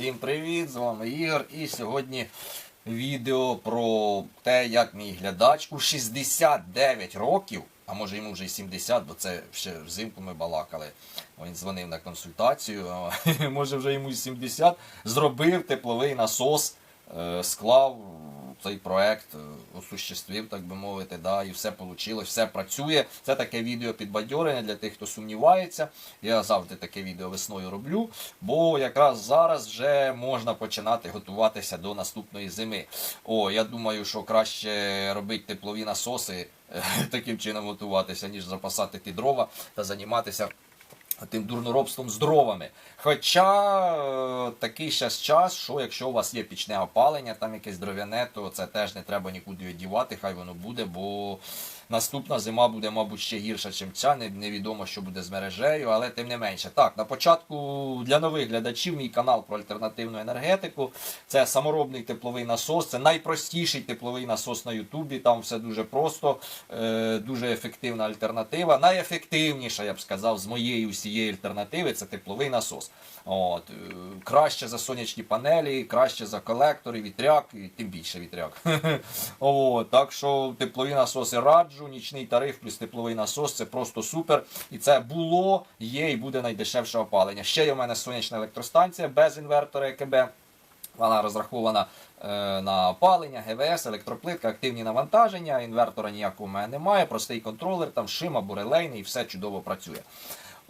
Всім привіт! З вами Ігор. І сьогодні відео про те, як мій глядач у 69 років, а може йому вже й 70, бо це ще взимку ми балакали. Він дзвонив на консультацію, може вже йому й 70, зробив тепловий насос, е, склав цей проект, е, осуществив, так би мовити, да, і все вийшло, все працює. Це таке відео підбадьорення для тих, хто сумнівається. Я завжди таке відео весною роблю, бо якраз зараз вже можна починати готуватися до наступної зими. О, я думаю, що краще робити теплові насоси, таким чином готуватися, ніж запасати ті дрова та займатися тим дурноробством з дровами. Хоча е, такий зараз час, що якщо у вас є пічне опалення, там якесь дров'яне, то це теж не треба нікуди віддівати, хай воно буде, бо наступна зима буде, мабуть, ще гірша, ніж ця. Невідомо, що буде з мережею, але тим не менше. Так, на початку для нових глядачів мій канал про альтернативну енергетику. Це саморобний тепловий насос, це найпростіший тепловий насос на Ютубі. Там все дуже просто, е, дуже ефективна альтернатива. Найефективніша, я б сказав, з моєї усієї альтернативи це тепловий насос. От, е, краще за сонячні панелі, краще за колектори, вітряк, і тим більше вітряк. От, так що теплові насоси раджу, нічний тариф плюс тепловий насос це просто супер. І це було, є і буде найдешевше опалення. Ще є в мене сонячна електростанція без інвертора ЕКБ. Вона розрахована е, на опалення, ГВС, електроплитка, активні навантаження. Інвертора ніякого в мене немає, простий контролер, там шим або релейний, і все чудово працює.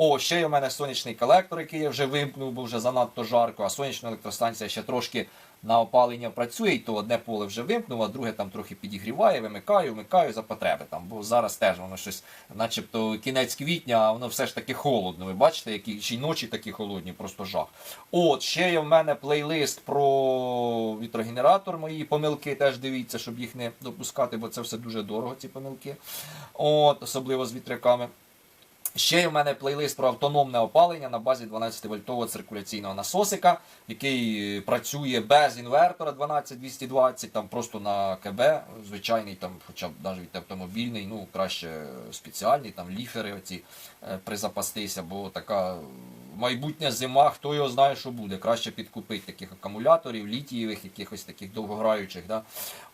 О, ще є в мене сонячний колектор, який я вже вимкнув, бо вже занадто жарко, а сонячна електростанція ще трошки на опалення працює, і то одне поле вже вимкнув, а друге там трохи підігріває, вимикаю, вмикаю за потреби. Там, бо зараз теж воно щось, начебто кінець квітня, а воно все ж таки холодно. Ви бачите, які ще й ночі такі холодні, просто жах. От, ще є в мене плейлист про вітрогенератор. Мої помилки теж дивіться, щоб їх не допускати, бо це все дуже дорого, ці помилки. От, особливо з вітряками. Ще є в мене плейлист про автономне опалення на базі 12-вольтового циркуляційного насосика, який е, працює без інвертора 12220, там просто на КБ, звичайний, там, хоча б навіть автомобільний, ну краще спеціальний, там ліфери оці е, призапастися, бо така майбутня зима, хто його знає, що буде. Краще підкупити таких акумуляторів, літієвих, якихось таких довгограючих. Да?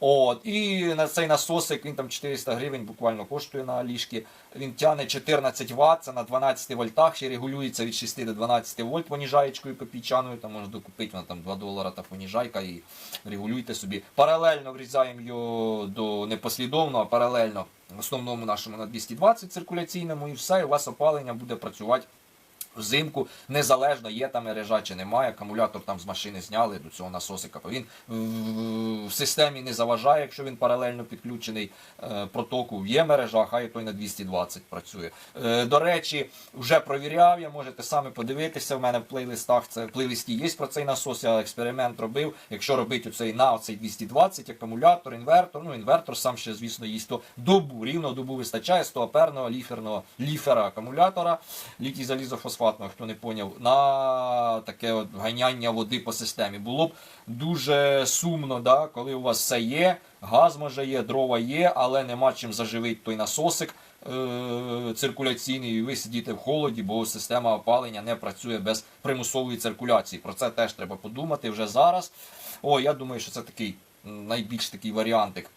От, і на цей насосик він там 400 гривень буквально коштує на ліжки. Він тягне 14 Вт, це на 12 вольтах, ще регулюється від 6 до 12 вольт поніжаєчкою копійчаною, там можна докупити вона там 2 долара та поніжайка і регулюйте собі. Паралельно врізаємо його до непослідовно, а паралельно основному нашому на 220 циркуляційному і все, і у вас опалення буде працювати Взимку незалежно є там мережа чи немає, акумулятор там з машини зняли до цього насосика. Він в- системі не заважає, якщо він паралельно підключений е, протоку. Є мережа, хай той на 220 працює. Е, До речі, вже провіряв, я можете самі подивитися. В мене в плейлистах це в плейлисті є про цей насос. Я експеримент робив. Якщо робити оцей на оцей 220 акумулятор, інвертор, ну інвертор сам ще, звісно, їсть то добу, рівно добу вистачає 100 аперного ліферного ліфера акумулятора, літій залізофосфатного, хто не поняв, на таке от ганяння води по системі. Було б дуже сумно, да, коли у вас все є, газ може є, дрова є, але нема чим заживити той насосик е- циркуляційний, і ви сидіте в холоді, бо система опалення не працює без примусової циркуляції. Про це теж треба подумати вже зараз. О, я думаю, що це такий найбільш такий варіантик.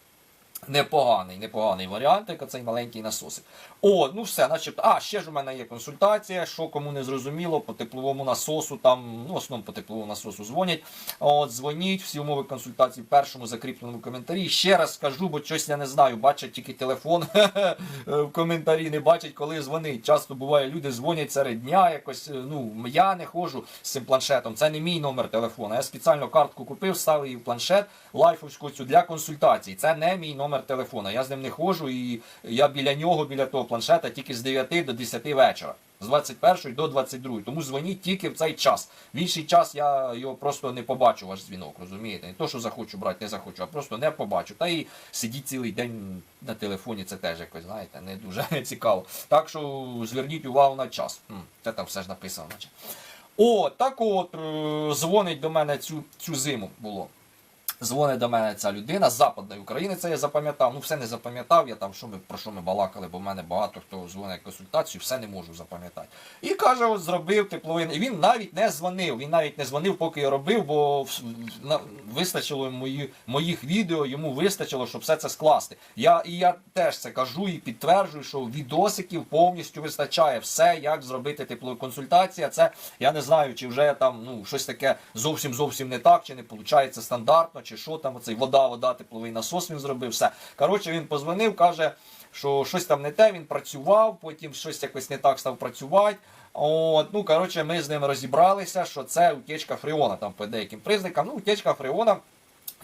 Непоганий, непоганий варіантик, оцей маленький насосик. О, ну все, начебто. А, ще ж у мене є консультація, що кому не зрозуміло, по тепловому насосу, там, ну, основному по тепловому насосу дзвонять. От, дзвоніть, всі умови консультації в першому закріпленому коментарі. Ще раз скажу, бо щось я не знаю, бачать тільки телефон в коментарі, не бачать, коли дзвонить. Часто буває, люди дзвонять серед дня, якось, ну, я не ходжу з цим планшетом, це не мій номер телефона. Я спеціально картку купив, ставив її в планшет, лайфовську цю для консультацій. Це не мій номер телефона. Я з ним не ходжу і я біля нього, біля того планшета, тільки з 9 до 10 вечора. З 21 до 22. Тому дзвоніть тільки в цей час. В інший час я його просто не побачу, ваш дзвінок, розумієте? Не то, що захочу брати, не захочу, а просто не побачу. Та і сидіть цілий день на телефоні, це теж якось, знаєте, не дуже цікаво. Так що зверніть увагу на час. Це там все ж написано. О, так от, е, дзвонить до мене цю, цю зиму було. Дзвонить до мене ця людина з Западної України, це я запам'ятав. Ну, все не запам'ятав, я там що ми, про що ми балакали, бо в мене багато хто дзвонить консультацію, все не можу запам'ятати. І каже, от зробив тепловий. І він навіть не дзвонив. Він навіть не дзвонив, поки я робив, бо вистачило мої, моїх відео, йому вистачило, щоб все це скласти. Я, і я теж це кажу і підтверджую, що відосиків повністю вистачає все, як зробити теплову консультацію. Це я не знаю, чи вже там ну, щось таке зовсім зовсім не так, чи не виходить стандартно, чи що там, оцей вода, вода, тепловий насос він зробив, все. Коротше, він позвонив, каже, що щось там не те, він працював, потім щось якось не так став працювати. От, ну, коротше, ми з ним розібралися, що це утечка фреона там по деяким признакам. Ну, утечка фреона,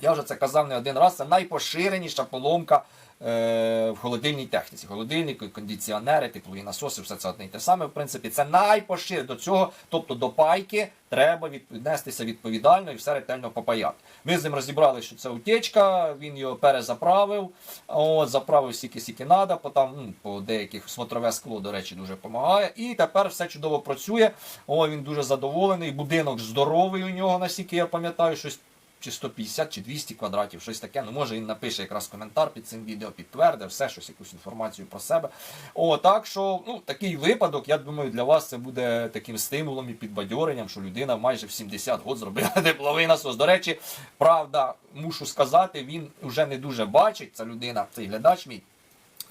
я вже це казав не один раз, це найпоширеніша поломка в холодильній техніці. Холодильники, кондиціонери, теплові насоси, все це одне і те саме. В принципі, це найпоширеніше до цього, тобто до пайки треба віднестися відповідально і все ретельно попаяти. Ми з ним розібрали, що це утечка, він його перезаправив, от, заправив стільки стільки надо, по ну, по деяких смотрове скло, до речі, дуже допомагає. І тепер все чудово працює. О, він дуже задоволений. Будинок здоровий у нього, наскільки я пам'ятаю, щось чи 150, чи 200 квадратів, щось таке. Ну, може, він напише якраз коментар під цим відео, підтвердив все, щось, якусь інформацію про себе. О, так що, ну, такий випадок, я думаю, для вас це буде таким стимулом і підбадьоренням, що людина майже в 70 років зробила тепловий насос. До речі, правда, мушу сказати, він вже не дуже бачить, ця людина, цей глядач мій.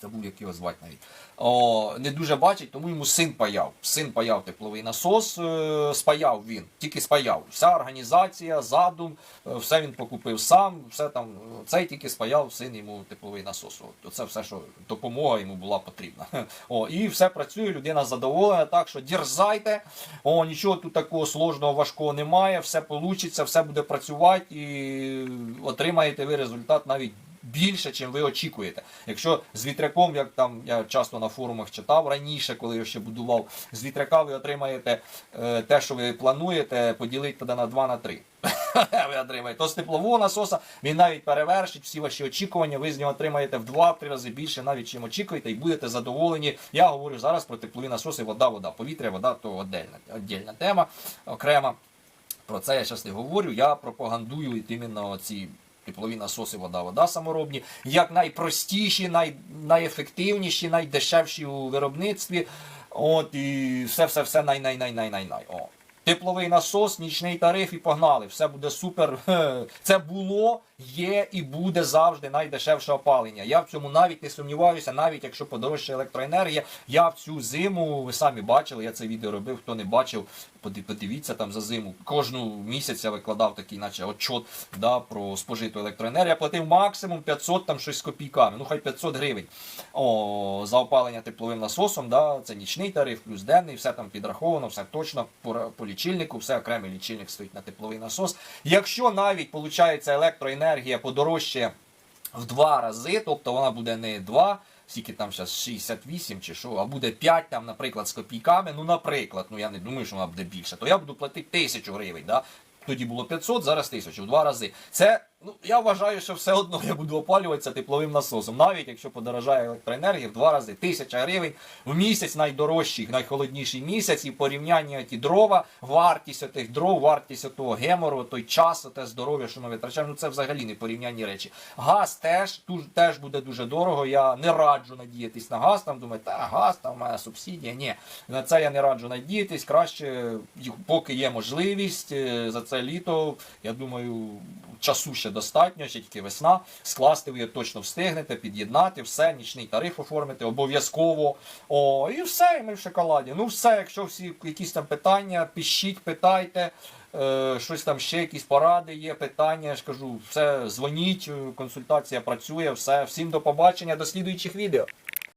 Забув, як його звати навіть. Не дуже бачить, тому йому син паяв. Син паяв тепловий насос, е, спаяв він, тільки спаяв. Вся організація, задум, е, все він покупив сам, все там, е, цей тільки спаяв син йому тепловий насос. Це все, що допомога йому була потрібна. О, і все працює, людина задоволена, так що дерзайте. О, нічого тут такого сложного, важкого немає, все вийде, все буде працювати і отримаєте ви результат навіть більше, чим ви очікуєте. Якщо з вітряком, як там я часто на форумах читав раніше, коли я ще будував, з вітряка ви отримаєте е, те, що ви плануєте, поділити тоді на 2 на 3. ви отримаєте. То з теплового насоса він навіть перевершить всі ваші очікування, ви з нього отримаєте в 2-3 рази більше, навіть чим очікуєте, і будете задоволені. Я говорю зараз про теплові насоси, вода, вода, повітря, вода то отдельна, тема, окрема. Про це я зараз не говорю. Я пропагандую іменно ці теплові насоси, вода, вода саморобні, як найпростіші, най, найефективніші, найдешевші у виробництві. От і все, все, все най, най, най, най, най, най. О. Тепловий насос, нічний тариф і погнали. Все буде супер. Це було, є і буде завжди найдешевше опалення. Я в цьому навіть не сумніваюся, навіть якщо подорожча електроенергія. Я в цю зиму, ви самі бачили, я це відео робив. Хто не бачив, подивіться там за зиму. Кожну місяць я викладав такий, наче отчот да, про спожиту електроенергію. Я платив максимум 500 там щось з копійками. Ну хай 500 гривень. О, за опалення тепловим насосом. Да, це нічний тариф, плюс денний, все там підраховано, все точно по лічильнику, все окремий лічильник стоїть на тепловий насос. Якщо навіть виходить електроенергія подорожчає в два рази, тобто вона буде не 2, скільки там зараз 68 чи що, а буде 5 там, наприклад, з копійками. Ну, наприклад, ну я не думаю, що вона буде більше, то я буду платити 1000 гривень. Да? Тоді було 500, зараз 1000, в два рази. Це, ну, я вважаю, що все одно я буду опалюватися тепловим насосом. Навіть якщо подорожає електроенергія в два рази 1000 гривень в місяць найдорожчий, найхолодніший місяць, і в порівнянні ті дрова, вартість тих дров, вартість того гемору, той час, те здоров'я, що ми витрачаємо, ну це взагалі не порівнянні речі. Газ теж, теж буде дуже дорого. Я не раджу надіятись на газ. Там думаю, та газ, там мене субсидія. Ні, на це я не раджу надіятись. Краще, поки є можливість е, за це літо, я думаю, часу ще достатньо, ще тільки весна. Скласти ви її точно встигнете, під'єднати, все, нічний тариф оформити обов'язково. О, і все, і ми в шоколаді. Ну все, якщо всі якісь там питання, пишіть, питайте. Е, щось там ще якісь поради є, питання. Я ж кажу, все, дзвоніть, консультація працює, все. Всім до побачення, до слідуючих відео.